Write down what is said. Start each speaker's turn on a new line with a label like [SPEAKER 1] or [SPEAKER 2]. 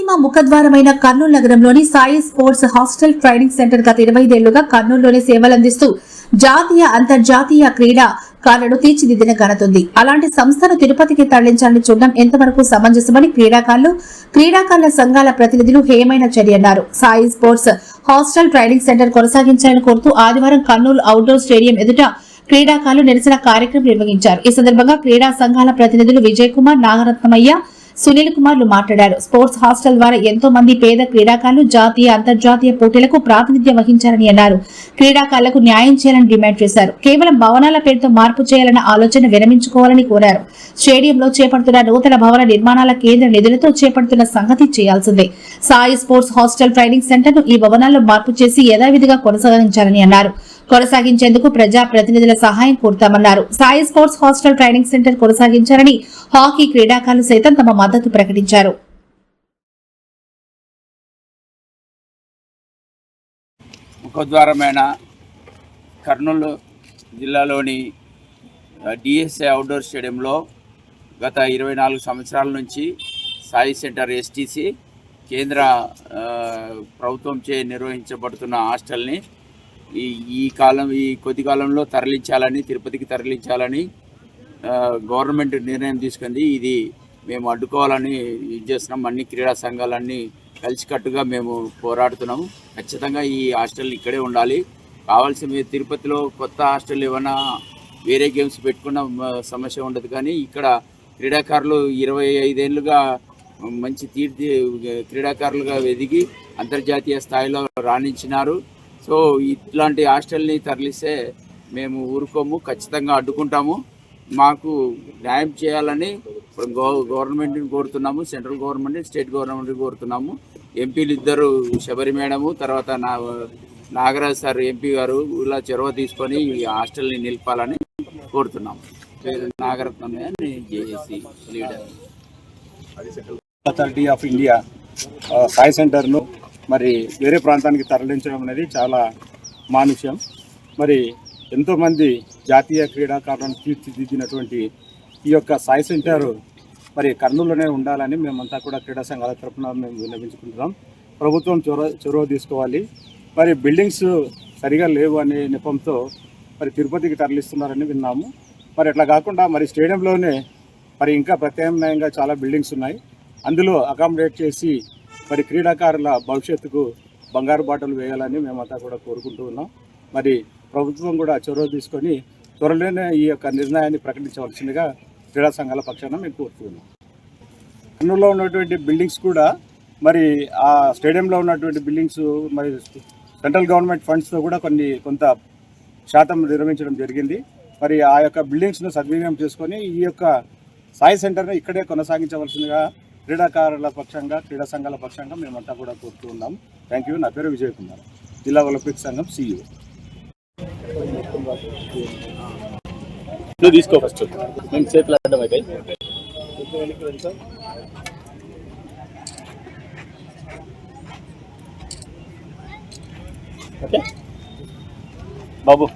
[SPEAKER 1] రాయలసీమ ముఖద్వారమైన కర్నూలు నగరంలోని Sai sports hostel training centre గత ఇరవై ఐదేళ్ళుగా కర్నూలులోనే సేవలందిస్తూ జాతీయ అంతర్జాతీయ క్రీడా క్రీడాకారులను తీర్చిదిద్దిన ఘనతుంది. అలాంటి సంస్థను తిరుపతికి తరలించాలని చూడడం ఎంతవరకు సమంజసమని క్రీడాకారులు క్రీడాకారుల సంఘాల ప్రతినిధులు హేమైన చర్య అన్నారు. Sai sports hostel training centre కొనసాగించాలని కోరుతూ ఆదివారం కర్నూలు అవుట్డోర్ స్టేడియం ఎదుట క్రీడాకారులు నిరసన కార్యక్రమం నిర్వహించారు. ఈ సందర్భంగా క్రీడా సంఘాల ప్రతినిధులు విజయ్ కుమార్ నాగరత్నమయ్య సునీల్ కుమార్లు మాట్లాడారు. స్పోర్ట్స్ హాస్టల్ ద్వారా ఎంతో మంది పేద క్రీడాకారులు జాతీయ అంతర్జాతీయ పోటీలకు ప్రాతినిధ్యం వహించారని అన్నారు. క్రీడాకారులకు న్యాయం చేయాలని డిమాండ్ చేశారు. కేవలం భవనాల పేరుతో మార్పు చేయాలన్న ఆలోచన విరమించుకోవాలని కోరారు. స్టేడియంలో చేపడుతున్న నూతన భవన నిర్మాణాల కేంద్ర నిధులతో చేపడుతున్న సంగతి చేయాల్సిందే. సాయి స్పోర్ట్స్ హాస్టల్ ట్రైనింగ్ సెంటర్ను ఈ భవనాల్లో మార్పు చేసి యథావిధిగా కొనసాగించాలని అన్నారు. కొనసాగించేందుకు ప్రజా ప్రతినిధుల సహాయం కోరుతామన్నారు. Sai sports hostel training centre కొనసాగించాలని హాకీ క్రీడాకారులు సైతం తమ మద్దతు ప్రకటించారు.
[SPEAKER 2] ముఖద్వారమైన కర్నూలు జిల్లాలోని డిఎస్ఏ అవుట్డోర్ స్టేడియంలో గత ఇరవై నాలుగు సంవత్సరాల నుంచి సాయి సెంటర్ ఎస్టీసీ కేంద్ర ప్రభుత్వంచే నిర్వహించబడుతున్న హాస్టల్ని ఈ ఈ కాలం ఈ కొద్ది కాలంలో తరలించాలని తిరుపతికి తరలించాలని గవర్నమెంట్ నిర్ణయం తీసుకుంది. ఇది మేము అడ్డుకోవాలని ఇది చేస్తున్నాం. అన్ని క్రీడా సంఘాలన్నీ కలిసికట్టుగా మేము పోరాడుతున్నాము. ఖచ్చితంగా ఈ హాస్టల్ ఇక్కడే ఉండాలి. కావాల్సిన తిరుపతిలో కొత్త హాస్టల్ ఏమైనా వేరే గేమ్స్ పెట్టుకున్న సమస్య ఉండదు. కానీ ఇక్కడ క్రీడాకారులు ఇరవై ఐదేళ్ళుగా మంచి తీర్థి క్రీడాకారులుగా ఎదిగి అంతర్జాతీయ స్థాయిలో రాణించినారు. సో ఇట్లాంటి హాస్టల్ని తరలిస్తే మేము ఊరుకోము ఖచ్చితంగా అడ్డుకుంటాము. మాకు న్యాయం చేయాలని గవర్నమెంట్ని కోరుతున్నాము సెంట్రల్ గవర్నమెంట్ స్టేట్ గవర్నమెంట్ని కోరుతున్నాము. ఎంపీలు ఇద్దరు శబరి మేడము తర్వాత నా నాగరాజ్ సార్ ఎంపీ గారు ఇలా చొరవ తీసుకొని ఈ హాస్టల్ని నిలపాలని కోరుతున్నాము. పేరు JAC leader.
[SPEAKER 3] Authority of India SAI సెంటర్ను మరి వేరే ప్రాంతానికి తరలించడం అనేది చాలా మానుష్యం. మరి ఎంతోమంది జాతీయ క్రీడాకారులను తీర్చిదిద్దినటువంటి ఈ యొక్క సాయి సెంటర్ మరి కర్నూలులోనే ఉండాలని మేమంతా కూడా క్రీడా సంఘాల తరఫున మేము విన్నవించుకుంటున్నాం. ప్రభుత్వం చొరవ చొరవ తీసుకోవాలి. మరి బిల్డింగ్స్ సరిగా లేవు అనే నెపంతో మరి తిరుపతికి తరలిస్తున్నారని విన్నాము. మరి అట్లా కాకుండా మరి స్టేడియంలోనే మరి ఇంకా ప్రత్యామ్నాయంగా చాలా బిల్డింగ్స్ ఉన్నాయి. అందులో అకామిడేట్ చేసి మరి క్రీడాకారుల భవిష్యత్తుకు బంగారు బాటలు వేయాలని మేమంతా కూడా కోరుకుంటూ ఉన్నాం. మరి ప్రభుత్వం కూడా చొరవ తీసుకొని త్వరలోనే ఈ యొక్క నిర్ణయాన్ని ప్రకటించవలసిందిగా క్రీడా సంఘాల పక్షాన మేము కోరుతున్నాం. కర్నూలులో ఉన్నటువంటి బిల్డింగ్స్ కూడా మరి ఆ స్టేడియంలో ఉన్నటువంటి బిల్డింగ్స్ మరి సెంట్రల్ గవర్నమెంట్ ఫండ్స్తో కూడా కొన్ని కొంత శాతం నిర్వహించడం జరిగింది. మరి ఆ యొక్క బిల్డింగ్స్ను సద్వినియోగం చేసుకొని ఈ యొక్క సాయి సెంటర్ని ఇక్కడే కొనసాగించవలసిందిగా క్రీడాకారుల పక్షంగా క్రీడా సంఘాల పక్షంగా మేమంతా కూడా కోరుతూ ఉన్నాం. థ్యాంక్ యూ నా పేరు విజయ్ కుమార్. జిల్లా ఒలింపిక్ సంఘం సీఈఓ
[SPEAKER 4] నువ్వు తీసుకో ఫస్ట్ మేము చేతులు అడ్డం అయితే ఓకే? బాబు.